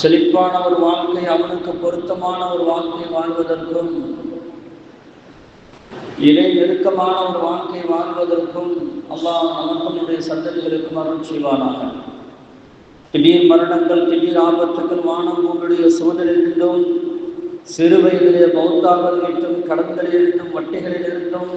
செழிப்பான ஒரு வாழ்க்கை அவனுக்கு பொருத்தமான ஒரு வாழ்க்கை வாழ்வதற்கும் இறை நெருக்கமான ஒரு வாழ்க்கை வாழ்வதற்கும் அல்லாஹ் நமக்கனுடைய சந்ததிகளுக்கும் அருள் செய்வானாக. திடீர் மரணங்கள் திடீர் ஆபத்துக்கள் வானம் உங்களுடைய சூழலிலிருந்தும் சிறு வயதிலே மௌத்தாவதிலிருந்தும் கடன்களிலிருந்தும் வட்டிகளிலிருந்தும்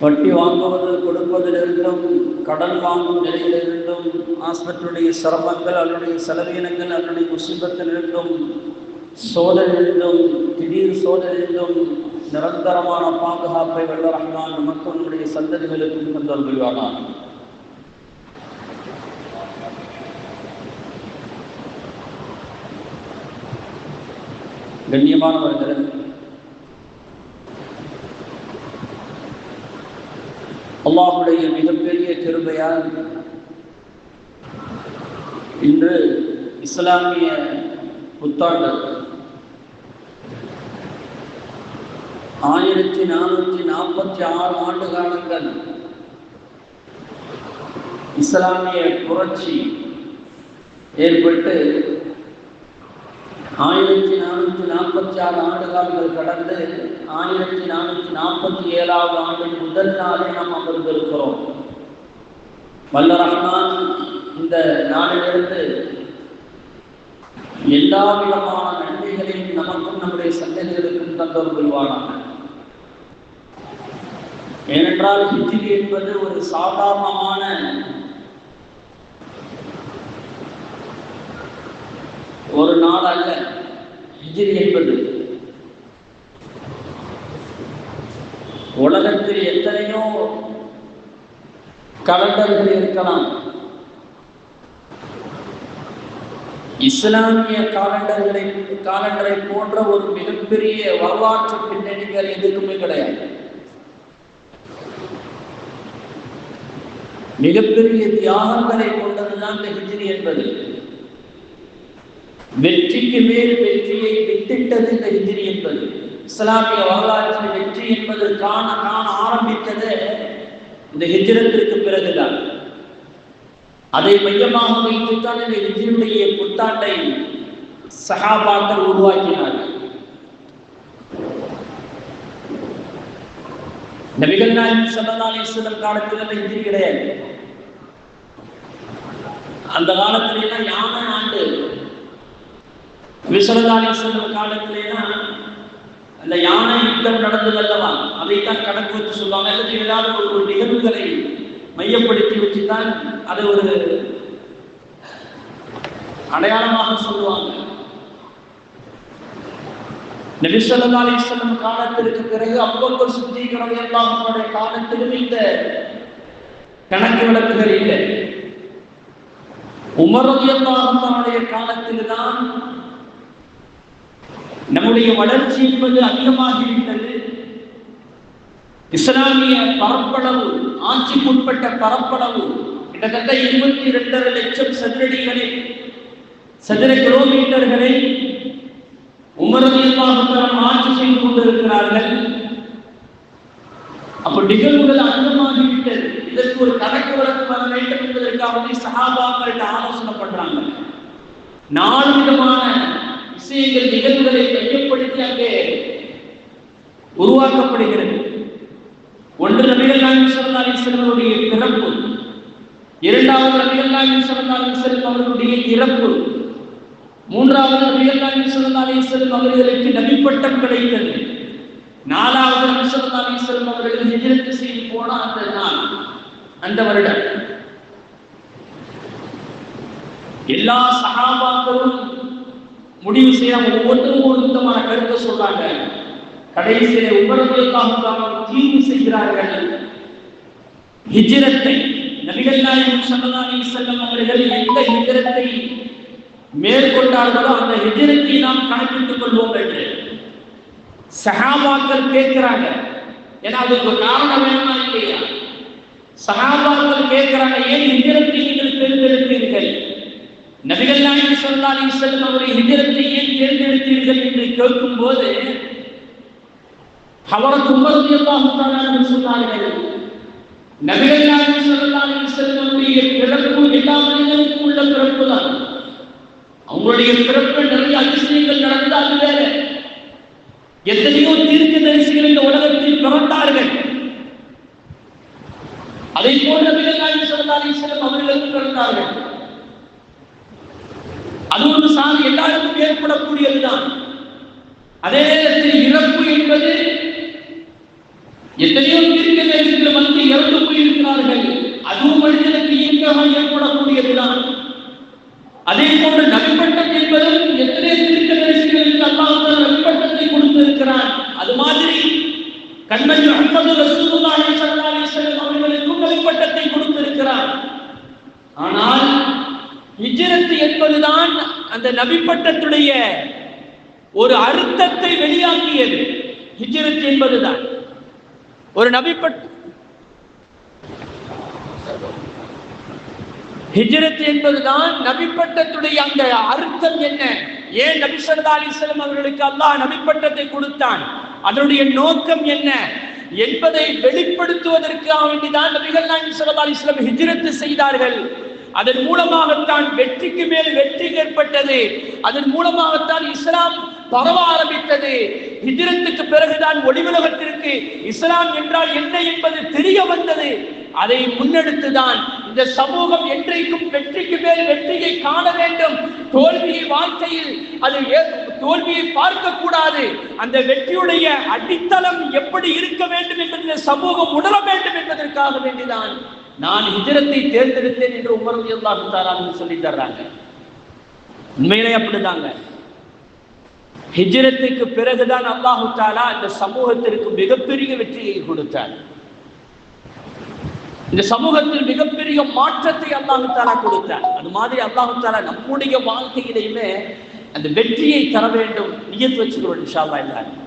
வட்டி வாங்குவது கொடுப்பதிலிருந்தும் கடன் வாங்கும் நிலையிலிருந்தும் ஆஸ்பத்திரியுடைய சிரமங்கள் அதனுடைய செலவீனங்கள் அதனுடைய முசிபத்திலிருந்தும் சோதனையிலிருந்தும் திடீர் சோதனையிலிருந்தும் நிரந்தரமான பாதுகாப்பை வெள்ள ரஹ்மான் நமக்கு நம்முடைய சந்ததிகளுக்கும் தந்தருள்வானான் கண்ணியமானவர்கள் அல்லாஹுடைய மிகப்பெரிய கிருபையால் இன்று இஸ்லாமிய புத்தாண்டு. ஆயிரத்தி நானூற்றி நாற்பத்தி ஆறு ஆண்டு காலங்கள் இஸ்லாமிய புரட்சி ஏற்பட்டு ஆயிரத்தி நானூற்றி நாற்பத்தி ஆறு ஆண்டு காலங்கள் கடந்து ஆயிரத்தி நானூற்றி நாற்பத்தி ஏழாவது ஆண்டின் முதல் நாளே நாம் அமர்ந்திருக்கிறோம். வல்ல ரஹ்மான் இந்த நாளிலிருந்து எல்லா விதமான நன்மைகளையும் நமக்கும் நம்முடைய சந்ததிகளுக்கும் தந்தவர் கொள்வானாக ஏனென்றால் ஹிஜ்ரி என்பது ஒரு சாதாரணமான ஒரு நாள் அல்ல. ஹிஜ்ரி என்பது உலகத்தில் எத்தனையோ கலண்டர்கள் இருக்கலாம். இஸ்லாமிய காலண்டர்களை காலண்டரை போன்ற ஒரு மிகப்பெரிய வரலாற்று பின்னணிகள் எதுக்குமே கிடையாது. மிகப்பெரிய தியாகங்களை கொண்டதுதான் இந்த ஹிஜ்ரி என்பது. வெற்றிக்கு மேல் வெற்றியை வித்திட்டது இந்த ஹிஜ்ரி என்பது. இஸ்லாமிய வரலாற்றில் வெற்றி என்பது காண காண ஆரம்பித்தது இந்த ஹிஜ்ரத்திற்கு பிறகுதான். அதை மையமாக வைத்துத்தான் இந்த ஹிஜ்ரியுடைய புத்தாண்டை சகாபாக்கள் உருவாக்கினார்கள். நபிகள் நாயகம் ஸல்லல்லாஹு அலைஹி காலத்தில் அந்த ஹிஜ்ரி கிடையாது. அந்த காலத்துல எல்லாம் யானை ஆண்டு. விசலதாரி செல்லும் காலத்திலேனா அந்த யானை யுத்தம் நடந்தது அல்லவா? அதைத்தான் கணக்கு வச்சு சொல்லுவாங்க. அல்லது ஏதாவது ஒரு ஒரு நிகழ்வுகளை மையப்படுத்தி வச்சுதான் அதை ஒரு அடையாளமாக சொல்லுவாங்க. நபிசல்லா அலிஸ்லம் காலத்திற்கு பிறகு அவ்வளவு சுத்திகரம் எல்லாம் அவருடைய காலத்திலும் இந்த கணக்கு விளக்குகள் இல்லை. உமரதியல்லாஹனுடைய காலத்தில் தான் நம்முடைய வளர்ச்சி என்பது அதிகமாகிவிட்டது. இஸ்லாமிய பரப்பளவு ஆட்சிக்குட்பட்ட பரப்பளவு கிட்டத்தட்ட இருபத்தி இரண்டரை லட்சம் சதுரடிகளை சதுர கிலோமீட்டர்களை உமரதியல்லாஹுத்தரம் ஆட்சி செய்து கொண்டிருக்கிறார்கள். அப்ப நிகழ்வுகள் அதிகமாகிவிட்டது. இதற்கு ஒரு கணக்கு வழக்கு வர வேண்டும் என்பதற்காக சகாபாக்கள்கிட்ட ஆலோசனை பண்றாங்க. நாலு விதமான விஷயங்கள் நிகழ்வுகளை மையப்படுத்தி அங்கே உருவாக்கப்படுகிறது. ஒன்று நபிகள் நாயகம் ஸல்லல்லாஹு அலைஹி பிறப்பு. இரண்டாவது நபிகள் நாயகம் ஸல்லல்லாஹு அலைஹி அவர்களுடைய இறப்பு. மூன்றாவது நபிகள் நாயகம் ஸல்லல்லாஹு அலைஹி அவர்களுக்கு நபிப்பட்டம் கிடைத்தது. நாலாவது நபி ஸல்லல்லாஹு அவர்கள் எதிர்த்து செய்து போன அந்த நாள் அந்த வருடம். எல்லா சகாபாக்களும் முடிவு செய்யாமல் ஒவ்வொன்றும் ஒரு விதமான கருத்தை சொல்றாங்க. கடைசியில உபரவியல்லாக தீர்வு செய்கிறார்கள். ஹிஜிரத்தை நபிகள் நாயகம் ஸல்லல்லாஹு செல்லம் அவர்கள் எந்த ஹிஜிரத்தை மேற்கொண்டார்களோ அந்த ஹிஜிரத்தை நாம் கணக்கிட்டுக் கொள்வோம் என்று சஹாபாக்கள் கேட்கிறாங்க. ஏன்னா அதுக்கு ஒரு காரணம் வேணுமா இல்லையா? சஹாபாக்கள் கேட்கிறாங்க ஏன் ஹிஜிரத்தை நீங்கள் தேர்ந்தெடுத்தீர்கள் நபிகள் நாயகம் ஸல்லல்லாஹு அலைஹி வஸல்லம் அவருடைய ஹிஜ்ரத்தை ஏன் தேர்ந்தெடுத்தீர்கள் என்று கேட்கும் போது உமர் ரலியல்லாஹு சொன்னார்கள் நபிகள் நாயகம் ஸல்லல்லாஹு அலைஹி வஸல்லம் அவருடைய பிறப்பு எல்லா மனிதனுக்கும் உள்ள பிறப்பு தான். அவங்களுடைய பிறப்பு நிறைய அதிசயங்கள் நடந்தது அது வேற. எத்தனையோ தீர்க்க தரிசிகள் இந்த உலகத்தில் பிறந்தார்கள். அதை போன்ற நபிகள் நாயகம் சொல்லி செல்லும் அவர்களுக்கு பிறந்தார்கள். அது ஒரு சாதி எல்லாருக்கும் ஏற்படக்கூடியதுதான். அதே நேரத்தில் இறப்பு என்பது எத்தனையோ தீர்க்க தரிசிகள் வந்து இறந்து போயிருக்கிறார்கள். அதுவும் மனிதனுக்கு இயக்கமாக ஏற்படக்கூடியதுதான். அதே போன்று நபிப்பட்டம் என்பதும் எத்தனை தீர்க்க தரிசிகளுக்கு அல்லாஹ் நபிப்பட்டத்தை கொடுத்திருக்கிறான். அது மாதிரி கண்மணி அஹமது ரசூலுல்லாஹி ஸல்லல்லாஹு அலைஹி வஸல்லம் அவர்களுக்கும் நபிப்பட்டத்தை கொடுத்திருக்கிறார். ஆனால் ஹிஜ்ரத் என்பதுதான் அந்த நபிப்பட்டத்துடைய ஒரு அர்த்தத்தை வெளியாக்கியது. ஹிஜ்ரத் என்பதுதான். ஒரு நபிப்பட்ட ஹிஜ்ரத் என்பதுதான் நபிப்பட்டத்துடைய அந்த அர்த்தம் என்ன? ஏன் நபி ஸல்லல்லாஹு அவர்களுக்கு அல்லாஹ் நபிப்பட்டத்தை கொடுத்தான்? அதனுடைய நோக்கம் என்ன? என்பதை வெளிப்படுத்துவதற்காக வேண்டிதான் நபிகள் நாயகம் ஸல்லல்லாஹு அலிஸ்லம் வஸல்லம் செய்தார்கள். அதன் மூலமாகத்தான் வெற்றிக்கு மேல் வெற்றி ஏற்பட்டது. அதன் மூலமாகத்தான் இஸ்லாம் பரவ ஆரம்பித்தது. ஹிஜ்ரத்துக்கு பிறகுதான் ஒளிவுலகத்திற்கு இஸ்லாம் என்றால் என்ன என்பது தெரிய வந்தது. அதை முன்னெடுத்துதான் இந்த சமூகம் என்றைக்கும் வெற்றிக்கு மேல் வெற்றியை காண வேண்டும். தோல்வியை வாழ்க்கையில் அது ஏ- தோல்வியை பார்க்க கூடாது அந்த வெற்றியுடைய அடித்தளம் எப்படி இருக்க வேண்டும் என்பதை இந்த சமூகம் உணர வேண்டும் என்பதற்காக வேண்டிதான். நான் ஹிஜரத்தை தேர்ந்தெடுத்தேன் என்று உமர் அல்லாஹு தாரான்னு சொல்லி தர்றாங்க. உண்மையிலே அப்படிதாங்க. ஹிஜரத்துக்கு பிறகுதான் அல்லாஹு தாலா இந்த சமூகத்திற்கு மிகப்பெரிய வெற்றியை கொடுத்தார். இந்த சமூகத்தில் மிகப்பெரிய மாற்றத்தை அல்லாஹு தாலா கொடுத்தார். அது மாதிரி அல்லாஹு தாலா நம்முடைய வாழ்க்கையிலையுமே அந்த வெற்றியை தர வேண்டும். நியத்து வச்சுக்கிறோம் இன்ஷா எல்லாரும்.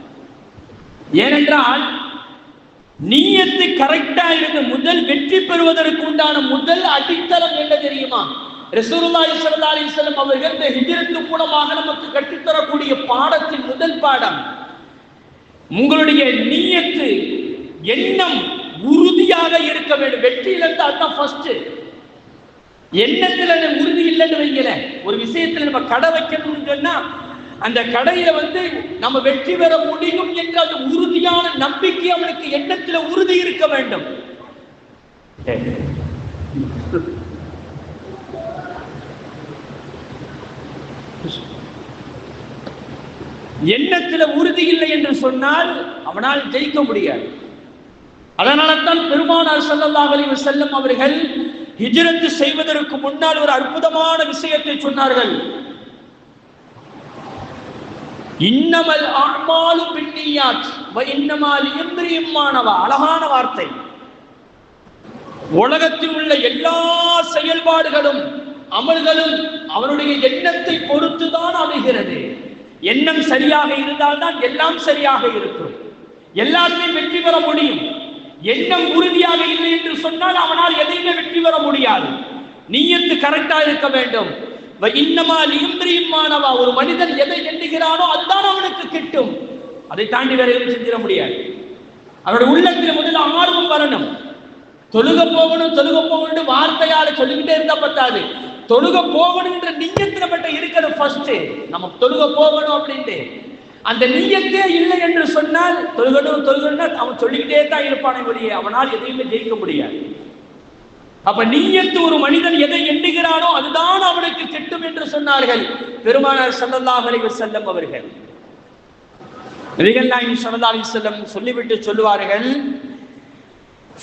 ஏனென்றால் நீயத்து கரெக்டா இருந்து முதல் வெற்றி பெறுவதற்கு உண்டான முதல் அடித்தளம் என்ன தெரியுமா? ரசூலுல்லாஹி ஸல்லல்லாஹு அலைஹி வஸல்லம் அவர்கள் இந்த ஹிஜ்ரத்து மூலமாக நமக்கு கற்றுத்தரக்கூடிய பாடத்தின் முதல் பாடம். உங்களுடைய நீயத்து எண்ணம் உறுதியாக இருக்க வேண்டும். வெற்றி இருந்து அதுதான் ஃபர்ஸ்ட் எண்ணத்துல உறுதி இல்லைன்னு வைங்களேன். ஒரு விஷயத்துல நம்ம கடை வைக்கணும்னு சொன்னா அந்த கடையில வந்து நம்ம வெற்றி பெற முடியும் என்ற அந்த உறுதியான நம்பிக்கை அவனுக்கு எண்ணத்துல உறுதி இருக்க வேண்டும். எண்ணத்துல உறுதி இல்லை என்று சொன்னால் அவனால் ஜெயிக்க முடியாது. அதனால தான் பெருமானார் சல்லல்லாஹ் அலைஹி வஸல்லம் அவர்கள் ஹிஜ்ரத் செய்வதற்கு முன்னால் ஒரு அற்புதமான விஷயத்தை சொன்னார்கள். இன்னமல் அமாலு பின்னியாத். இன்னமால் இம்ரியுமானவா அழகான வார்த்தை. உலகத்தில் உள்ள எல்லா செயல்பாடுகளும் அமல்களும் அவனுடைய எண்ணத்தை பொறுத்துதான் அமைகிறது. எண்ணம் சரியாக இருந்தால்தான் எல்லாம் சரியாக இருக்கும். எல்லாருமே வெற்றி பெற முடியும். எண்ணம் உறுதியாக இல்லை என்று சொன்னால் அவனால் எதையுமே வெற்றி பெற முடியாது. நீயத்து கரெக்டா இருக்க வேண்டும். வ இன்னமா ஒரு மனிதன் எதை எண்ணுகிறானோ அதுதான் அவனுக்கு கிட்டும். அதை தாண்டி வேற எதுவும் செஞ்சிட முடியாது. அவருடைய உள்ளத்தில் முதல்ல ஆர்வம் வரணும். தொழுக போகணும் தொழுக போகணும் வார்த்தையால சொல்லிக்கிட்டே இருந்தா பத்தாது. தொழுக போகணும்ன்ற நீயத்து மட்டும் இருக்கிறது ஃபர்ஸ்ட் நம்ம தொழுக போகணும் அப்படின்ட்டு. அந்த நீயத்தே இல்லை என்று சொன்னால் தொழுகணும் தொழுகணும்னா அவன் சொல்லிக்கிட்டே தான் இருப்பானே ஒழிய அவனால் எதையுமே ஜெயிக்க முடியாது. அப்ப நீயத்து ஒரு மனிதன் எதை எண்ணுகிறானோ அதுதான் அவனுக்கு கிட்டும் என்று சொன்னார்கள். பெருமானார் சல்லல்லாஹ் அலைஹி வஸல்லம் அவர்கள். நபிகள் நாயகம் ஸல்லல்லாஹு அலைஹி வஸல்லம் சொல்லிவிட்டு சொல்லுவார்கள்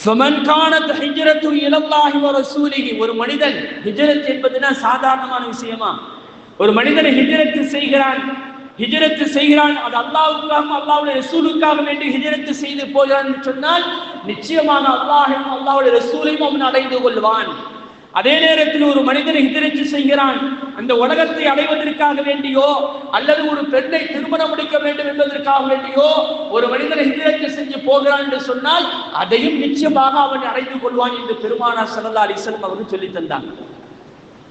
ஃபமன் கானத் ஹிஜ்ரத்து இலல்லாஹி வ ரசூலிஹி. ஒரு மனிதன் ஹிஜ்ரத் என்பதுனா சாதாரணமான விஷயமா? ஒரு மனிதன் ஹிஜ்ரத் செய்கிறான் ஹிஜரத்து செய்கிறான். அது அல்லாவுக்காகவும் அல்லாவுடைய ரசூலுக்காக வேண்டி ஹிஜரத்து செய்து போகிறான் என்று சொன்னால் நிச்சயமாக அல்லாஹையும் அல்லாவுடைய ரசூலையும் அவன் அடைந்து கொள்வான். அதே நேரத்தில் ஒரு மனிதன் ஹிஜ்ரத் செய்கிறான். அந்த உலகத்தை அடைவதற்காக வேண்டியோ அல்லது ஒரு பெண்ணை திருமணம் முடிக்க வேண்டும் என்பதற்காக வேண்டியோ ஒரு மனிதன் ஹிஜ்ரத் செஞ்சு போகிறான் என்று சொன்னால் அதையும் நிச்சயமாக அவன் அடைந்து கொள்வான் என்று பெருமானார் ஸல்லல்லாஹு அலைஹி அவர்கள் சொல்லி தந்தாங்க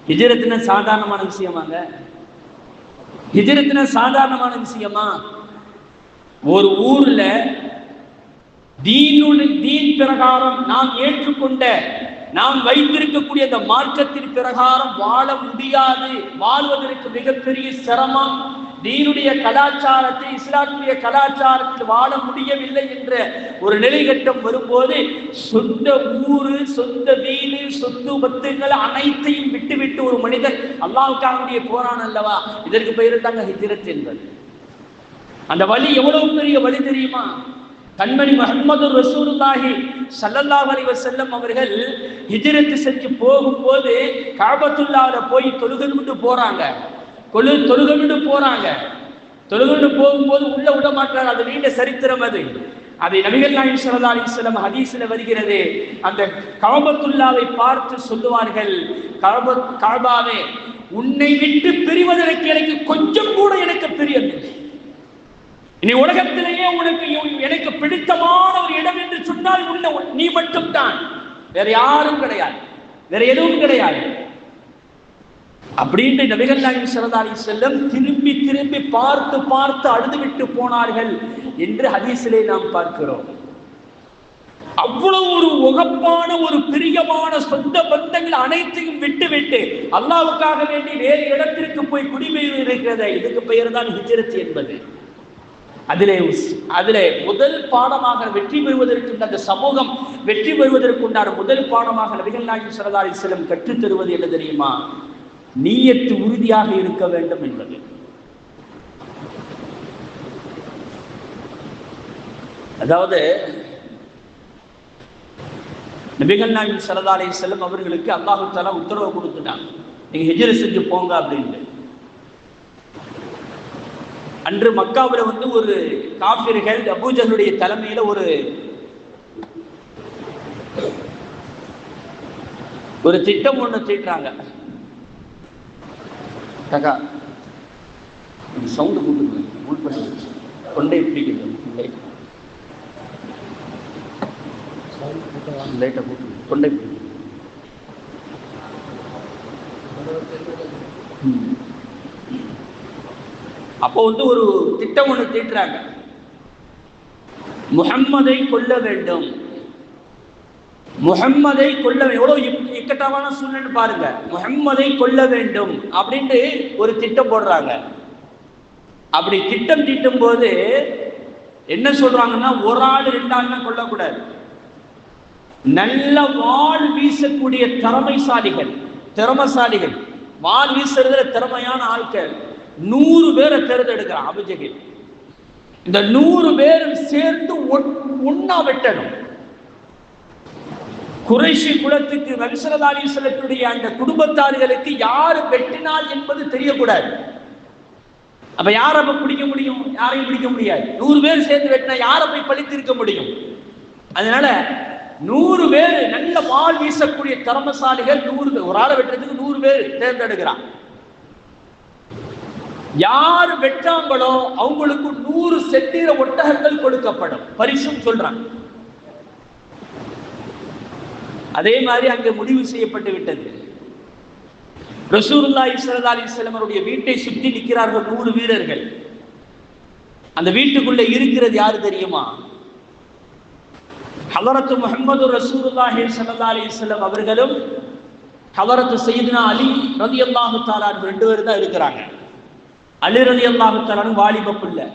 ஹிஜரத்துன சாதாரணமான விஷயமாங்க. ஹிஜரத்துனா சாதாரணமான விஷயமா? ஒரு ஊர்ல தீனுடைய தீன் பிரகாரம் நாம் ஏற்றுக்கொண்ட நாம் வைத்திருக்கக்கூடிய அந்த மார்க்கத்தின் பிரகாரம் வாழ முடியாது. வாழ்வதற்கு மிகப்பெரிய சிரமம். தீனுடைய கலாச்சாரத்தை இஸ்லாத்துடைய கலாச்சாரத்தில் வாழ முடியவில்லை என்ற ஒரு நிலைகட்டம் வரும்போது சொந்த ஊரு சொந்த வீடு சொத்து பத்துகள் அனைத்தையும் விட்டுவிட்டு ஒரு மனிதன் அல்லாவுக்காகவுடைய போறான் அல்லவா? இதற்கு பெயர் தாங்க ஹிஜ்ரத் என்பது. அந்த வழி எவ்வளவு பெரிய வழி தெரியுமா? கண்மணி முகமது ரசூலுல்லாஹி சல்லல்லா அலைஹி வஸல்லம் அவர்கள் ஹிஜ்ரத் செஞ்சு போகும்போது காபத்துல்லாஹ்ல போய் தொழுகணும்னு போறாங்க. கொழு தொழுகணும்னு போறாங்க. தொழுகணும்னு போகும்போது உள்ள விட மாட்டார் அது நீண்ட சரித்திரம் அது. அதை நபிகள் நாயகம் ஸல்லல்லாஹு அலைஹி வஸல்லம் ஹதீஸ்ல வருகிறது. அந்த காபத்துல்லாவை பார்த்து சொல்லுவார்கள் காப காபாவே உன்னை விட்டு பிரிவதற்கு எனக்கு கொஞ்சம் கூட எனக்கு பிரியமில்லை. இனி உலகத்திலேயே உனக்கு எனக்கு பிடித்தமான ஒரு இடம் என்று சொன்னால் உள்ள நீ மட்டும் தான் வேற யாரும் கிடையாது. வேற எதுவும் கிடையாது. அப்படின்னு நபிகள் நாயகம் சிறதாரி செல்லம் திரும்பி திரும்பி பார்த்து பார்த்து அழுது விட்டு போனார்கள் என்று ஹதீஸிலே நாம் பார்க்கிறோம். அவ்வளவு ஒரு உகப்பான ஒரு பிரியமான சொந்த பந்தங்கள் அனைத்தையும் விட்டு விட்டு அல்லாவுக்காக வேண்டி வேறு இடத்திற்கு போய் குடிபெயர் இருக்கிறத இதுக்கு பெயர் தான் ஹிஜரத் என்பது. அதிலே அதிலே முதல் பாடமாக வெற்றி பெறுவதற்கு அந்த சமூகம் வெற்றி பெறுவதற்குண்டான முதல் பாடமாக நபிகள் நாயகம் சரதாரி செல்லம் கற்றுத் தருவது என்ன தெரியுமா? நீயத்து உறுதியாக இருக்க வேண்டும் என்பது. அதாவது நபிகள் நாயகம் சரதாரி செல்லம் அவர்களுக்கு அல்லாஹு தாலா உத்தரவு கொடுத்துட்டாங்க நீங்க ஹிஜ்ர செஞ்சு போங்க அப்படின்ட்டு. அன்று மக்காவில் வந்து ஒரு காபிர்கள் அபூஜனுடைய தலைமையில ஒரு ஒரு திட்டம் ஒண்ணு தீட்டுறாங்க. கக்கா சவுண்டு கூட்டுங்க. உள்பட்டு கொண்டை பிடிக்குது லைட்டை கூட்டு கொண்டை பிடிக்குது அப்போ வந்து ஒரு திட்டம் ஒன்று தீட்டுறாங்க. முகம்மதை கொல்ல வேண்டும். முகம்மதை கொல்ல எவ்வளவு இக்கட்டமான சூழ்நிலை பாருங்க. முகம்மதை கொல்ல வேண்டும் அப்படின்ட்டு ஒரு திட்டம் போடுறாங்க. அப்படி திட்டம் தீட்டும் போது என்ன சொல்றாங்கன்னா ஒரு ஆள் ரெண்டு ஆள் கொல்லக்கூடாது. நல்ல வாள் வீசக்கூடிய திறமைசாலிகள் திறமசாலிகள். வாள் வீசுறதுல திறமையான ஆட்கள். நூறு பேரை தேர்ந்தெடுக்கிறான் அபிஜகில். இந்த நூறு பேரும் சேர்ந்து ஒன்னா வெட்டணும். குறைஷி குலத்துக்கு நபிசரதாலி செல்லக்கூடிய அந்த குடும்பத்தார்களுக்கு யாரு வெட்டினால் என்பது தெரியக்கூடாது. அப்ப யார அப்ப பிடிக்க முடியும்? யாரையும் பிடிக்க முடியாது. நூறு பேர் சேர்ந்து வெட்டினா யாரை போய் பழித்திருக்க முடியும்? அதனால நூறு பேர் நல்ல வால் வீசக்கூடிய திறமசாலிகள் நூறு பேர். ஒரு ஆளை வெட்டுறதுக்கு நூறு பேர் தேர்ந்தெடுக்கிறான். யார் வெட்டாங்களோ அவங்களுக்கு நூறு செத்திர ஒட்டகங்கள் கொடுக்கப்படும். பரிசும் சொல்றாங்க அதே மாதிரி அங்கே முடிவு செய்யப்பட்டு விட்டது. ரசூருல்லா இஸ்ரதா அலிஸ்லமருடைய வீட்டை சுற்றி நிற்கிறார்கள் நூறு வீரர்கள். அந்த வீட்டுக்குள்ள இருக்கிறது யாரு தெரியுமா? ஹலரத்து முகமது ரசூருல்லாஹி சல்லா அலிஸ்லம் அவர்களும் ஹலரத்து சையதுனா அலி ரதி அல்லாஹு தாலான் ரெண்டு பேர் தான் இருக்கிறாங்க. அலி ரதி அல்லாஹு வாலிப பிள்ளை.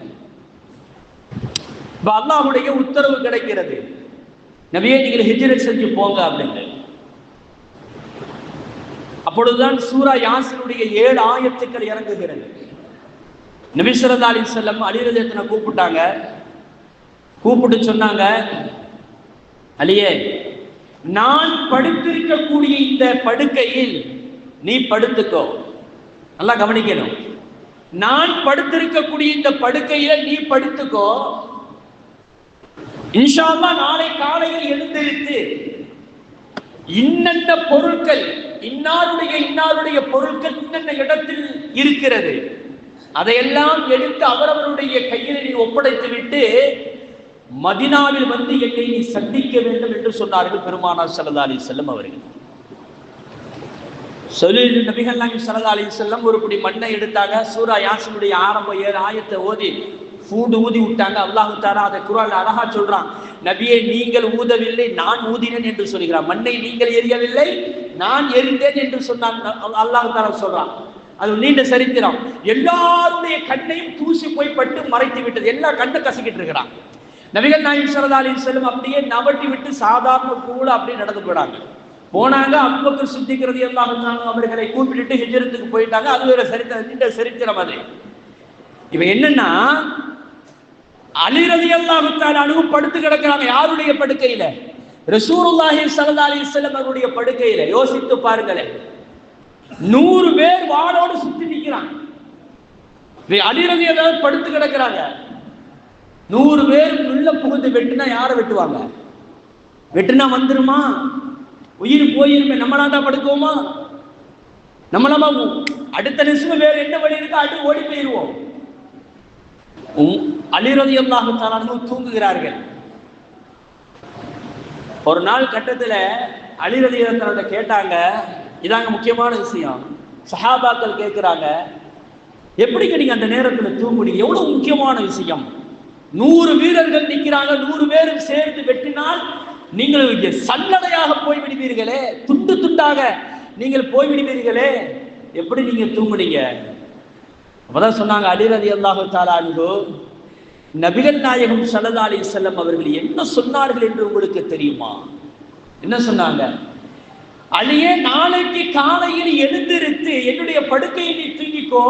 இப்ப அல்லாஹுடைய உத்தரவு கிடைக்கிறது. நபியை நீங்கள் ஹிஜ்ரத் செஞ்சு போங்க அப்படின்னு அப்பொழுதுதான் சூரா யாசினுடைய ஏழு ஆயத்துக்கள் இறங்குகிறது. நபிசரதா அலி செல்லம் அலிரதத்தின கூப்பிட்டாங்க. கூப்பிட்டு சொன்னாங்க அலியே நான் படுத்திருக்கக்கூடிய இந்த படுக்கையில் நீ படுத்துக்கோ. நல்லா கவனிக்கணும். நான் படுத்திருக்கக்கூடிய இந்த படுக்கையில நீ படுத்துக்கோ. இன்ஷால்லா நாளை காலையில் எழுந்திருத்து இன்னென்ன பொருட்கள் இன்னாருடைய இன்னாருடைய பொருட்கள் இன்னென்ன இடத்தில் இருக்கிறது அதையெல்லாம் எடுத்து அவரவருடைய கையில் நீ ஒப்படைத்து விட்டு மதினாவில் வந்து என்னை நீ சந்திக்க வேண்டும் என்று சொன்னார்கள் பெருமானார் சல்லா அலி செல்லம் அவர்கள். சொல்லி நபிகள்லாம் சரதா அலி செல்லம் ஒரு குடி மண்ணை எடுத்தாங்க. சூரா யாசனுடைய ஆரம்ப ஏழு ஆயத்தை ஓதி பூண்டு ஊதி விட்டாங்க. அல்லாஹு தாரா அதை குரால் அழகா சொல்றான். நபியை நீங்கள் ஊதவில்லை நான் ஊதினேன் என்று சொல்கிறான். மண்ணை நீங்கள் எரியவில்லை நான் எரிந்தேன் என்று சொன்னான். அல்லாஹு தாரா சொல்றான். அது நீண்ட சரித்திரம். எல்லாருடைய கண்ணையும் தூசி போய் பட்டு மறைத்து விட்டது. எல்லா கண்ணை கசக்கிட்டு இருக்கிறான். நபிகள் நாயம் சரதா அலி செல்லும் அப்படியே நவட்டி விட்டு சாதாரண கூட அப்படியே நடந்து போயிடாங்க போனாங்க அன்புக்கு சுத்திக்கிறது எல்லாம் அவர்களை கூப்பிட்டுட்டு ஹிஜரத்துக்கு போயிட்டாங்க. அது வேற சரித்திரம் நீண்ட சரித்திரம் அது. இவன் என்னன்னா அலிரதி அல்லாஹுத்தால் அணுகு படுத்து கிடக்கிறாங்க. யாருடைய படுக்கையில? ரசூருல்லாஹி சல்லா அலி செல்லம் அவருடைய படுக்கையில. யோசித்து பாருங்களேன். நூறு பேர் வாடோடு சுத்தி நிக்கிறான் அலிரதி ஏதாவது படுத்து கிடக்கிறாங்க. நூறு பேர் உள்ள புகுந்து வெட்டுனா யாரை வெட்டுவாங்க? வெட்டுனா வந்துருமா? உயிர் போயிருமே நம்மளாண்டா படுக்குவோமா நம்மளாமா அடுத்த நிமிஷம் வேற என்ன வழி இருக்கா அடுத்து ஓடி போயிருவோம். அலிரதி அல்லாஹு தூங்குகிறார்கள். ஒரு நாள் கட்டத்துல அலிரதி தன்னோட கேட்டாங்க இதாங்க முக்கியமான விஷயம். சஹாபாக்கள் கேட்கிறாங்க எப்படிங்க நீங்க அந்த நேரத்துல தூங்குனீங்க? எவ்வளவு முக்கியமான விஷயம். நூறு வீரர்கள் நிற்கிறாங்க நூறு பேரும் சேர்ந்து வெட்டினால் நீங்கள் சல்லடையாக போய் விடுவீர்களே துண்டு துண்டாக நீங்கள் போய் விடுவீர்களே எப்படி நீங்க தூங்குனீங்க? அப்பதான் சொன்னாங்க அலிரதி அல்லாஹு தாலான்கு நபிகள் நாயகம் சல்லா அலி செல்லம் அவர்கள் என்ன சொன்னார்கள் என்று உங்களுக்கு தெரியுமா? என்ன சொன்னாங்க? அழியே நாளைக்கு காலையில் எழுந்திருத்து என்னுடைய படுக்கையை நீ தூங்கிக்கோ.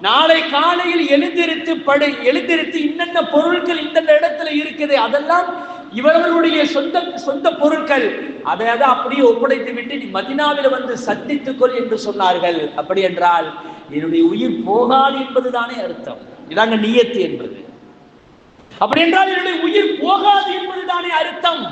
நாளை காலையில் எழுந்திருத்து படு எழுந்திருத்து இன்னென்ன பொருட்கள் இந்தந்த இடத்துல இருக்குது அதெல்லாம் இவர்களுடைய சொந்த சொந்த பொருட்கள். அதை அதை அப்படியே ஒப்படைத்து விட்டு நீ மதினாவில் வந்து சந்தித்துக்கொள் என்று சொன்னார்கள். அப்படி என்றால் என்னுடைய உயிர் போகாது என்பதுதானே அர்த்தம். இதாங்க நியத்து என்பது. அப்படி என்றால் என்னுடைய உயிர் போகாது என்பதுதானே அர்த்தம்.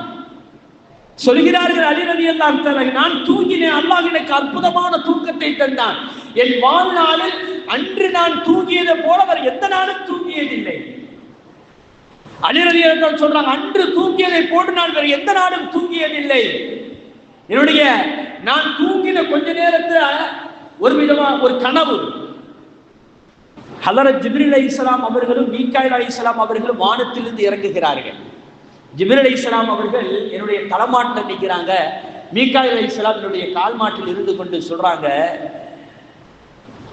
சொல்கிறார்கள் அலிரதி எல்லாம் நான் தூங்கினேன். அல்லாஹ் எனக்கு அற்புதமான தூக்கத்தை தந்தான். என் வாழ்நாளில் அன்று நான் தூங்கியதை போல அவர் எந்த நாளும் தூங்கியதில்லை. அலிரலியர்கள் சொல்றாங்க அன்று தூங்கியதை போட்டு நான் வேறு எந்த நாளும் தூங்கியதில்லை. என்னுடைய நான் தூங்கின கொஞ்ச நேரத்தில் ஒரு விதமா ஒரு கனவு. ஹலர ஜிப்ரில் அலி இஸ்லாம் அவர்களும் மீக்காயில் அலி இஸ்லாம் அவர்களும் வானத்திலிருந்து இறங்குகிறார்கள். ஜிபிர் அலி இஸ்லாம் அவர்கள் என்னுடைய தலைமாட்டில் நிற்கிறாங்க. மீக்காயில் அலி இஸ்லாம் என்னுடைய கால் மாட்டில் இருந்து கொண்டு சொல்றாங்க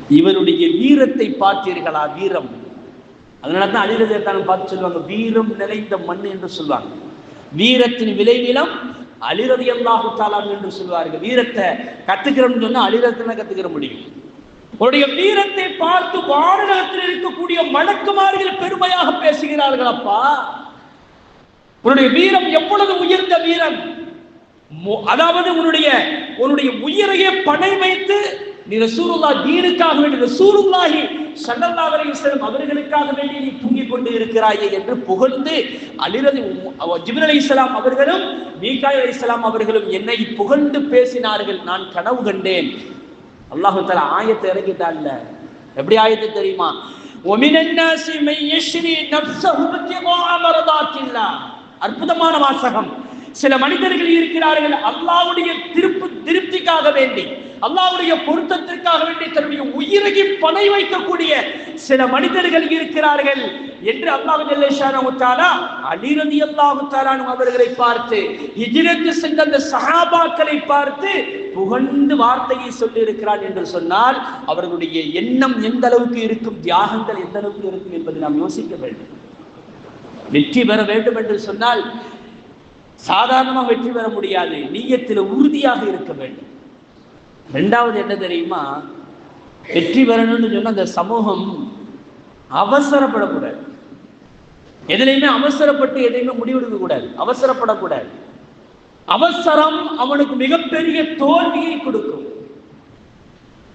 இவருடைய வீரத்தை பார்த்தீர்களா வீரம்? அதனால தான் அலிரதியத்தான பார்த்து சொல்லுவாங்க வீரம் நிறைந்த மண் என்று சொல்லுவாங்க. வீரத்தின் விளைநிலம் அலிரதி அல்லாஹு தாலாம் என்று சொல்லுவார்கள். வீரத்தை கத்துக்கிறோம்னு சொன்னா அலிரத்தின கத்துக்கிற முடியும். உடைய வீரத்தை பார்த்து வாரணத்தில் இருக்கக்கூடிய மணக்குமார்கள் பெருமையாக பேசுகிறார்கள் அப்பா உன்னுடைய வீரம் எவ்வளவு உயர்ந்த வீரம்? அதாவது உன்னுடைய உன்னுடைய உயிரையே பணை வைத்து நீ ரசூலுல்லா தீனுக்காக வேண்டி ரசூலுல்லாஹி ஸல்லல்லாஹு அலைஹி வஸல்லம் அவர்களுக்காக வேண்டி நீ தூங்கிக் கொண்டு இருக்கிறாயே என்று புகழ்ந்து அலிரதி ஜிப்ரீல் அலைஹிஸ்ஸலாம் அவர்களும் மீகாயில் அலைஹிஸ்ஸலாம் அவர்களும் என்னை புகழ்ந்து பேசினார்கள் நான் கனவு கண்டேன் அல்லாஹு தஆலா ஆயத்தை இறக்கிட்டான்ல எப்படி ஆயத்தை தெரியுமா ومن الناس من يشري نفسه ابتغاء مرضات الله அற்புதமான வாசகம் சில மனிதர்கள் இருக்கிறார்கள். அல்லாவுடைய திருப்பு திருப்திக்காக வேண்டி அல்லாவுடைய பொருத்தத்திற்காக வேண்டி தன்னுடைய உயிரையை பணை வைக்கக்கூடிய சில மனிதர்கள் இருக்கிறார்கள் என்று அல்லாஹு ஜல்லேஷானா அலிரதி அல்லாஹு தாலானும் அவர்களை பார்த்து இஜிரத்து சென்ற அந்த சஹாபாக்களை பார்த்து புகழ்ந்து வார்த்தையை சொல்லி இருக்கிறான் என்று சொன்னால் அவர்களுடைய எண்ணம் எந்த அளவுக்கு இருக்கும் தியாகங்கள் எந்த அளவுக்கு இருக்கும் என்பதை நாம் யோசிக்க வேண்டும். வெற்றி பெற வேண்டும் என்று சொன்னால் சாதாரணமாக வெற்றி பெற முடியாது. நீயத்தில் உறுதியாக இருக்க வேண்டும். ரெண்டாவது என்ன தெரியுமா? வெற்றி பெறணும்னு சொன்னால் அந்த சமூகம் அவசரப்படக்கூடாது. எதுலையுமே அவசரப்பட்டு எதையுமே முடிவெடுக்க கூடாது அவசரப்படக்கூடாது. அவசரம் அவனுக்கு மிகப்பெரிய தோல்வியை கொடுக்கும்.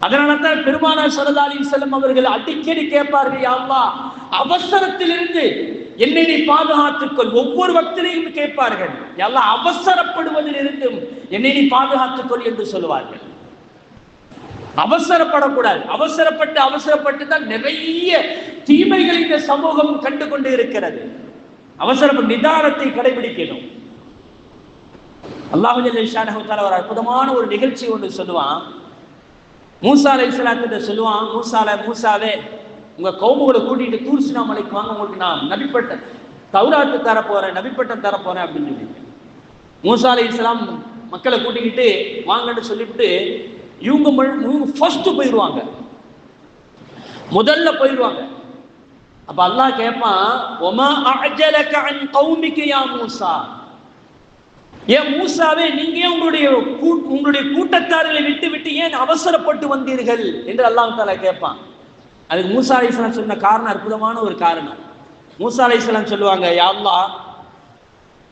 அதனால தான் பெருமானார் சரதாலி செல்லம் அவர்கள் அடிக்கடி கேட்பார்கள் யாவா அவசரத்திலிருந்து என்னை நீ பாதுகாத்துக்கொள் ஒவ்வொரு பக்தரையும் கேட்பார்கள் எல்லாம் அவசரப்படுவதில் இருந்தும் என்னை நீ பாதுகாத்துக்கொள் என்று சொல்லுவார்கள். அவசரப்படக்கூடாது. அவசரப்பட்டு அவசரப்பட்டு தான் நிறைய தீமைகள் இந்த சமூகம் கண்டு கொண்டு இருக்கிறது. அவசரப்பட்டு நிதானத்தை கடைபிடிக்கணும். அல்லாஹு ஒரு அற்புதமான ஒரு நிகழ்ச்சி ஒன்று சொல்லுவான். மூசா அலை இஸ்லாத்திட்ட சொல்லுவான் மூசால மூசாவே உங்க கௌமுகளை கூட்டிட்டு தூர்சினா மலைக்கு வாங்க உங்களுக்கு நான் நபிப்பட்டம் தௌராட்டு தர போறேன் நபிப்பட்டம் தர போறேன் அப்படின்னு சொல்லி மூசா அலை இஸ்லாம் மக்களை கூட்டிக்கிட்டு வாங்கன்னு சொல்லிவிட்டு இவங்க இவங்க ஃபர்ஸ்ட் போயிடுவாங்க முதல்ல போயிடுவாங்க அப்ப அல்லாஹ் கேட்பான் ஒமா அஜலக அன் கௌமிக்கு யா மூசா? ஏன் மூசாவே நீங்க ஏன் உங்களுடைய கூ- உங்களுடைய கூட்டத்தார்களை விட்டு விட்டு ஏன் அவசரப்பட்டு வந்தீர்கள்? என்று அல்லாஹ் தாலா கேட்பான். அதுக்கு மூசா அலிஸ்லாம் சொன்ன காரணம் அற்புதமான ஒரு காரணம். மூசா அலிஸ்லாம் சொல்லுவாங்க யா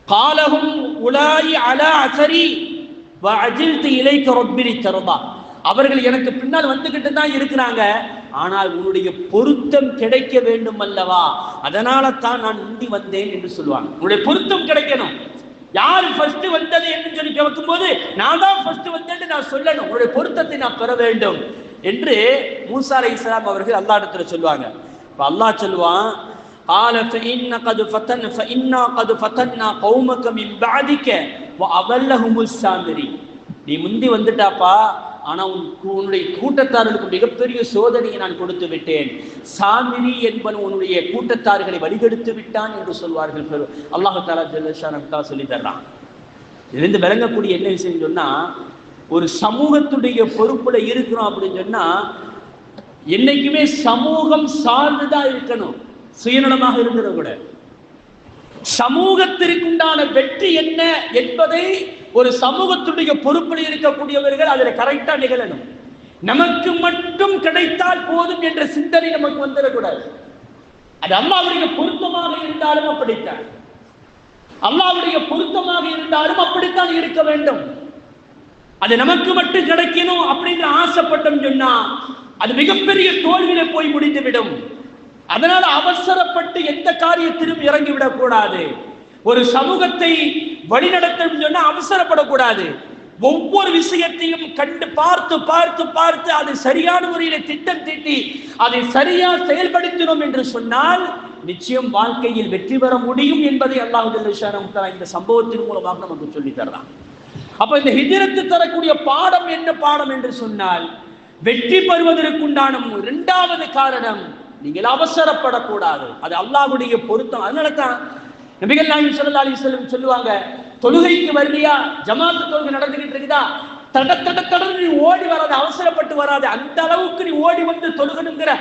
காலகும் உலாயி அலா அசரி வ அஜில்து இலைக்க ரொப்பிரி தருதா. அவர்கள் எனக்கு பின்னால் வந்துகிட்டு தான் இருக்கிறாங்க. ஆனால் உன்னுடைய பொருத்தம் கிடைக்க வேண்டும் அல்லவா? அதனால தான் நான் முந்தி வந்தேன் என்று சொல்லுவாங்க. உன்னுடைய பொருத்தம் கிடைக்கணும். யார் ஃபர்ஸ்ட் வந்தது என்று சொல்லி கேட்கும் போது நான் தான் ஃபர்ஸ்ட் வந்தேன்னு நான் சொல்லணும் உன்னுடைய பொருத்தத்தை நான் பெற வேண்டும் என்று மூசா அலை இஸ்லாம் அவர்கள் அல்லா இடத்துல சொல்லுவாங்க இப்ப அல்லாஹ் சொல்லுவான் قال فإن قد فتن فإنا قد فتنا قومك من بعدك وأضلهم السامري நீ முந்தி வந்துட்டாப்பா ஆனா உன் உன்னுடைய கூட்டத்தார்களுக்கு மிகப்பெரிய சோதனையை நான் கொடுத்து விட்டேன். சாமிரி என்பன் உன்னுடைய கூட்டத்தார்களை வழிகெடுத்து விட்டான் என்று சொல்வார்கள் அல்லாஹு தாலா ஜல்லஷானத்தா சொல்லி தர்றான். இதிலிருந்து விளங்கக்கூடிய என்ன விஷயம் சொன்னா ஒரு சமூகத்துடைய பொறுப்புல இருக்கிறோம் அப்படின்னு சொன்னா என்னைக்குமே சமூகம் சார்ந்துதான் இருக்கணும். சுயநலமாக இருந்தது கூட. சமூகத்திற்குண்டான வெற்றி என்ன என்பதை ஒரு சமூகத்துடைய பொறுப்பில் இருக்கக்கூடியவர்கள் அதில் கரெக்டாக நிகழணும். நமக்கு மட்டும் கிடைத்தால் போதும் என்ற சிந்தனை நமக்கு வந்துடக்கூடாது. அது அல்லாவுடைய பொருத்தமாக இருந்தாலும் அப்படித்தான். அல்லாவுடைய பொருத்தமாக இருந்தாலும் அப்படித்தான் இருக்க வேண்டும். அது நமக்கு மட்டும் கிடைக்கணும் அப்படின்னு ஆசைப்பட்டோம் சொன்னா அது மிகப்பெரிய தோல்வியில போய் முடிந்துவிடும். அதனால அவசரப்பட்டு எந்த காரியத்திலும் இறங்கிவிடக் கூடாது ஒரு சமூகத்தை வழிநடத்தணும் சொன்னா அவசரப்படக்கூடாது. ஒவ்வொரு விஷயத்தையும் கண்டு பார்த்து பார்த்து பார்த்து அது சரியான முறையில திட்டம் தீட்டி அதை சரியா செயல்படுத்தினோம் என்று சொன்னால் நிச்சயம் வாழ்க்கையில் வெற்றி பெற முடியும் என்பதை அல்லாஹ் இந்த சம்பவத்தின் மூலமாக நமக்கு சொல்லித் தர்றான். அப்ப இந்த ஹிஜரத்து தரக்கூடிய பாடம் என்ன பாடம் என்று சொன்னால் வெற்றி பெறுவதற்குண்டான இரண்டாவது காரணம் நீங்கள் அவசரப்படக்கூடாது. அது அல்லாஹுடைய பொருத்தம். அதனால தான் நபிகள் நாயகம் சல்லா அலி செல்லம் சொல்லுவாங்க தொழுகைக்கு வரலையா ஜமாத்து தொழுகை நடந்துகிட்டு இருக்குதா? தட தட தடன்னு நீ ஓடி வராது அவசரப்பட்டு வராது. அந்த அளவுக்கு நீ ஓடி வந்து தொழுகணுங்கிற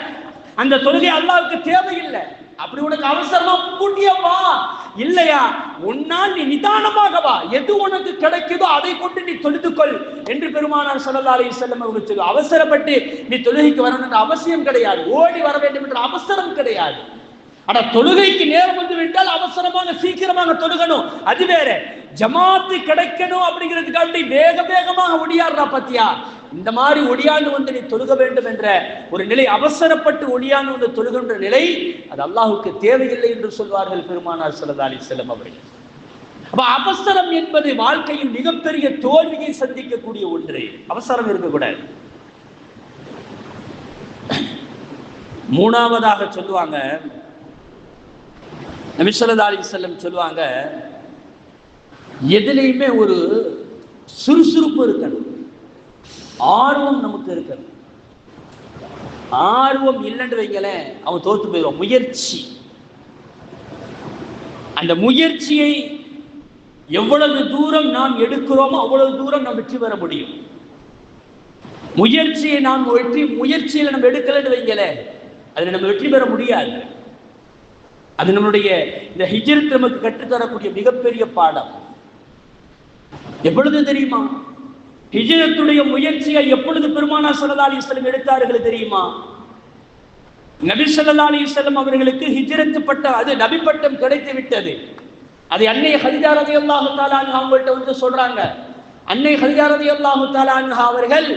அந்த தொழுகை அல்லாவுக்கு தேவையில்லை. அப்படி உனக்கு அவசரமா கூட்டியவா இல்லையா? உன்னால் நீ நிதானமாக வா. எது உனக்கு கிடைக்குதோ அதை கொண்டு நீ தொழுது கொள் என்று பெருமானார் சல்லா அலி செல்லம் அவர்கள் சொல்லு அவசரப்பட்டு நீ தொழுகைக்கு வரணும் என்ற அவசியம் கிடையாது. ஓடி வர வேண்டும் என்ற அவசரம் கிடையாது. ஆனா தொழுகைக்கு நேரம் வந்து விட்டால் அவசரமாக சீக்கிரமாக தொழுகணும். அது வேற. ஜமாத்து கிடைக்கணும் அப்படிங்கிறதுக்காண்டி வேக வேகமாக ஒடியாடுறா பத்தியா? இந்த மாதிரி ஒடியாண்டு வந்து நீ தொழுக வேண்டும் என்ற ஒரு நிலை அவசரப்பட்டு ஒடியாண்டு வந்து தொழுகின்ற நிலை அது அல்லாஹுக்கு தேவையில்லை என்று சொல்வார்கள் பெருமானார் ஸல்லல்லாஹு அலி செல்லம் அவர்கள். அப்ப அவசரம் என்பது வாழ்க்கையில் மிகப்பெரிய தோல்வியை சந்திக்கக்கூடிய ஒன்று. அவசரம் இருக்கக்கூடாது. மூணாவதாக சொல்லுவாங்க நபிசல்லா அலி செல்லம் சொல்லுவாங்க எதுலேயுமே ஒரு சுறுசுறுப்பு இருக்கணும். ஆர்வம் நமக்கு இருக்கணும். ஆர்வம் இல்லைன்னு வைங்களேன் அவன் தோத்து போயிடுவான். முயற்சி. அந்த முயற்சியை எவ்வளவு தூரம் நாம் எடுக்கிறோமோ அவ்வளவு தூரம் நாம் வெற்றி பெற முடியும். முயற்சியை நாம் வெற்றி முயற்சியில் நம்ம எடுக்கலன்னு வைங்களேன் அதில் நம்ம வெற்றி பெற முடியாது. அது நம்மளுடைய இந்த ஹிஜ்ரத் நமக்கு கற்றுத்தரக்கூடிய மிகப்பெரிய பாடம். எப்பொழுது தெரியுமா? ஹிஜ்ரத்துடைய முயற்சியை எப்பொழுது பெருமானா ஸல்லல்லாஹு அலைஹி எடுத்தார்கள் தெரியுமா? நபி ஸல்லல்லாஹு அலைஹி அவர்களுக்கு ஹிஜ்ரத்து பட்டம் அது நபி பட்டம் கிடைத்து விட்டது. அதை அன்னை ஹரிஜா ரதி அல்லாஹு தாலான்ஹா அவங்கள்ட்ட வந்து சொல்றாங்க. அன்னை ஹரிஜா ரதி அல்லாஹு தாலான்ஹா அவர்கள்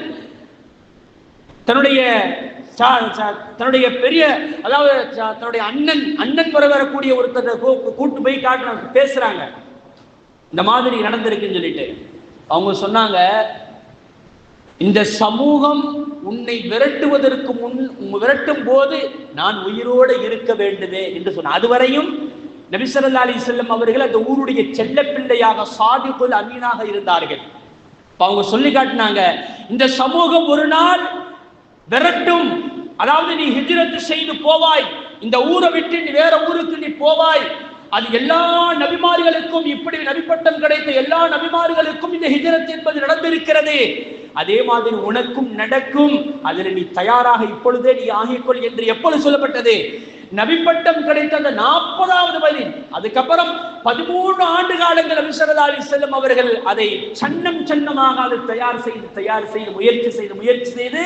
தன்னுடைய தன்னுடைய பெரிய அதாவது தன்னுடைய அண்ணன் அண்ணன் பெற வரக்கூடிய ஒருத்தர் கூ- கூட்டு போய் காட்டுறாங்க பேசுறாங்க. இந்த மாதிரி நடந்திருக்குன்னு சொல்லிட்டு. அவங்க சொன்னாங்க இந்த சமூகம் உன்னை விரட்டுவதற்கு முன் விரட்டும் போது நான் உயிரோடு இருக்க வேண்டுமே என்று சொன்ன அதுவரையும் நபி அலி செல்லம் அவர்கள் அந்த ஊருடைய செல்ல பிள்ளையாக சாதிக்குல் அமீனாக இருந்தார்கள். அவங்க சொல்லி காட்டினாங்க இந்த சமூகம் ஒரு நாள் விரட்டும். அதாவது நீ ஹிஜ்ரத்து செய்து போவாய். இந்த ஊரை விட்டு நீ வேற ஊருக்கு நீ போவாய். அது எல்லா நபிமார்களுக்கும் இப்படி நபிப்பட்டம் கிடைத்த எல்லா நபிமார்களுக்கும் இந்த ஹிஜ்ரத் என்பது நடந்திருக்கிறது. அதே மாதிரி உனக்கும் நடக்கும். அதில் நீ தயாராக இப்பொழுதே நீ ஆகிக்கொள் என்று எப்பொழுது சொல்லப்பட்டது? நபிப்பட்டம் கிடைத்த அந்த நாற்பதாவது பதில். அதுக்கப்புறம் பதிமூன்று ஆண்டு காலங்கள் அபிசரதா அலி அவர்கள் அதை சன்னம் சன்னமாக அதை தயார் செய்து தயார் செய்து முயற்சி செய்து முயற்சி செய்து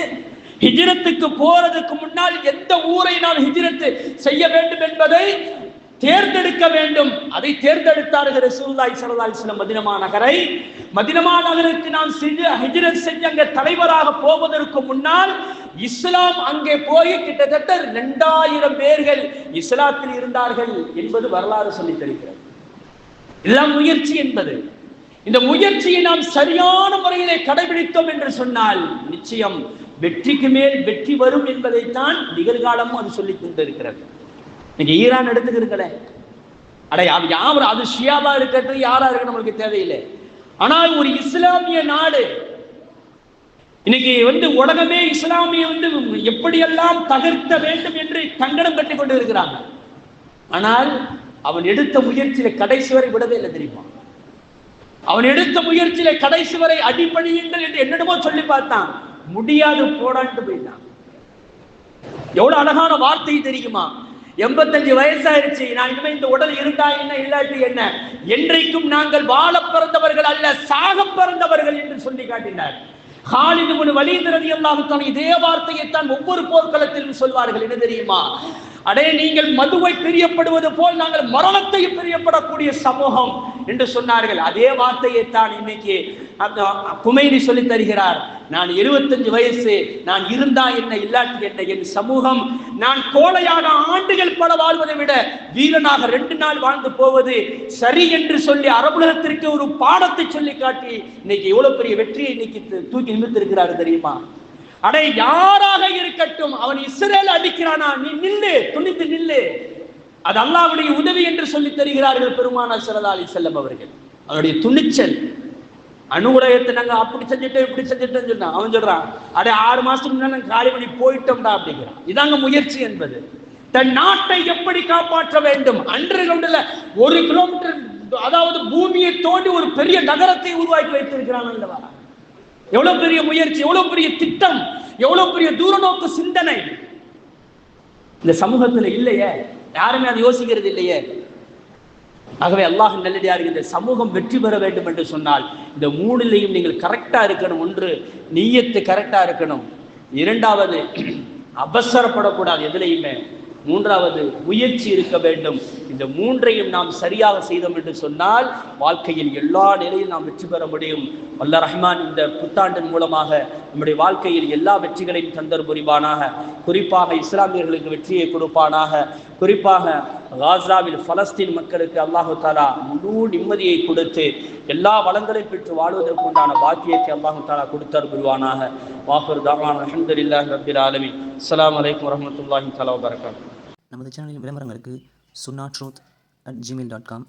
ஹிஜிரத்துக்கு போறதுக்கு முன்னால் எந்த ஊரை நாம் ஹிஜிரத்து செய்ய வேண்டும் என்பதை தேர்ந்தெடுக்க வேண்டும். அதை தேர்ந்தெடுத்தார்கள் ரசூல்லாய் சரதாய் சில மதினமா நகரை. மதினமா நகருக்கு நாம் ஹிஜிரத் செஞ்சு அங்கே தலைவராக போவதற்கு முன்னால் இஸ்லாம் அங்கே போய் கிட்டத்தட்ட இரண்டாயிரம் பேர்கள் இஸ்லாத்தில் இருந்தார்கள் என்பது வரலாறு சொல்லி தருகிறது. எல்லாம் முயற்சி என்பது. இந்த முயற்சியை நாம் சரியான முறையிலே கடைபிடித்தோம் என்று சொன்னால் நிச்சயம் வெற்றிக்கு மேல் வெற்றி வரும் என்பதைத்தான் நிகழ்காலமும் அது சொல்லி கொண்டிருக்கிறது. இன்னைக்கு ஈரான் எடுத்துக்கிறீங்களே. அடை அது யார் அது ஷியாவா இருக்கிறது யாரா இருக்கு நம்மளுக்கு தேவையில்லை. ஆனால் ஒரு இஸ்லாமிய நாடு இன்னைக்கு வந்து உலகமே இஸ்லாமிய வந்து எப்படியெல்லாம் தகர்த்த வேண்டும் என்று கங்கணம் கட்டி கொண்டு இருக்கிறாங்க ஆனால் அவன் எடுத்த முயற்சியில கடைசி வரை விடவே இல்லை தெரியுமா? அவன் எடுத்த முயற்சியில கடைசி வரை அடிப்படையுங்கள் என்று என்னென்னமோ சொல்லி பார்த்தான். முடியாது போடான்ட்டு போயிட்டான். எவ்வளவு அழகான வார்த்தை தெரியுமா? எண்பத்தஞ்சு வயசாயிருச்சு. நான் இனிமே இந்த உடல் இருந்தா என்ன இல்லாட்டி என்ன? என்றைக்கும் நாங்கள் வாழ பிறந்தவர்கள் அல்ல சாக பிறந்தவர்கள் என்று சொல்லி காட்டினார். ஹாலிது முன் வலிந்திரதி அல்லாஹுத்தான் இதே வார்த்தையைத்தான் ஒவ்வொரு போர்க்களத்திலும் சொல்வார்கள். என்ன தெரியுமா? அடே நீங்கள் மதுவை பிரியப்படுவது போல் நாங்கள் மரணத்தையும் பிரியப்படக்கூடிய சமூகம் என்று சொன்னார்கள். அதே வார்த்தையை தான் இன்னைக்கு குமைனி சொல்லி தருகிறார். நான் இருபத்தஞ்சு வயசு நான் இருந்தா என்ன இல்லாட்டி என்ன? என் சமூகம் நான் கோழையாக ஆண்டுகள் பல வாழ்வதை விட வீரனாக ரெண்டு நாள் வாழ்ந்து போவது சரி என்று சொல்லி அரபுலகத்திற்கு ஒரு பாடத்தை சொல்லி காட்டி இன்னைக்கு எவ்வளவு பெரிய வெற்றியை இன்னைக்கு தூக்கி நிமித்திருக்கிறார் தெரியுமா? அடே யாராக இருக்கட்டும் அவன் இஸ்ரேல் அடிக்கிறானா? நீ நில்லு துணிந்து நில்லு. அது அல்லாவுடைய உதவி என்று சொல்லி தருகிறார்கள் பெருமானா சரதா அலி செல்லம் அவர்கள். அவனுடைய துணிச்சல். அணு உலகத்தை நாங்க அப்படி செஞ்சுட்டோம் இப்படி செஞ்சுட்டோம் சொன்னா அவன் சொல்றான் அடே ஆறு மாசத்துக்கு முன்னாடி காலி பண்ணி போயிட்டோம்டா அப்படிங்கிறான். இதாங்க முயற்சி என்பது. தன் நாட்டை எப்படி காப்பாற்ற வேண்டும்? அன்று கொண்டுல ஒரு கிலோமீட்டர் அதாவது பூமியை தோண்டி ஒரு பெரிய நகரத்தை உருவாக்கி வைத்திருக்கிறான் அல்லவா? எவ்வளவு பெரிய முயற்சி எவ்வளவு பெரிய திட்டம் எவ்வளவு பெரிய தூரநோக்கு சிந்தனை. இந்த சமூகத்துல இல்லையே. யாருமே அதை யோசிக்கிறது இல்லையே. ஆகவே அல்லாஹ் நல்லடியார் இந்த சமூகம் வெற்றி பெற வேண்டும் என்று சொன்னால் இந்த மூணுலையும் நீங்கள் கரெக்டா இருக்கணும். ஒன்று நீயத்து கரெக்டா இருக்கணும். இரண்டாவது அவசரப்படக்கூடாது எதுலையுமே. மூன்றாவது முயற்சி இருக்க வேண்டும். இந்த மூன்றையும் நாம் சரியாக செய்தோம் என்று சொன்னால் வாழ்க்கையில் எல்லா நிலையில் நாம் வெற்றி பெற முடியும். வல்ல ரஹ்மான் இந்த புத்தாண்டின் மூலமாக நம்முடைய வாழ்க்கையில் எல்லா வெற்றிகளையும் தந்தர் புரிவானாக. குறிப்பாக இஸ்லாமியர்களுக்கு வெற்றியை கொடுப்பானாக. குறிப்பாக காசாவில் பலஸ்தீன் மக்களுக்கு அல்லாஹு தாலா முழு நிம்மதியை கொடுத்து எல்லா வளங்களையும் பெற்று வாழ்வதற்கு உண்டான பாக்கியத்தை அல்லாஹு தாலா கொடுத்தார் புரிவானாக. வாஃபர் தாமான் அஹமதுல்லாஹ் ரபில் ஆலமி அஸ்லாம் வலைக்கம் வரமத்துல்லாஹி தலா வரகாத் நமது சேனலின் விளம்பரங்களுக்கு सुना truth at Gmail dot com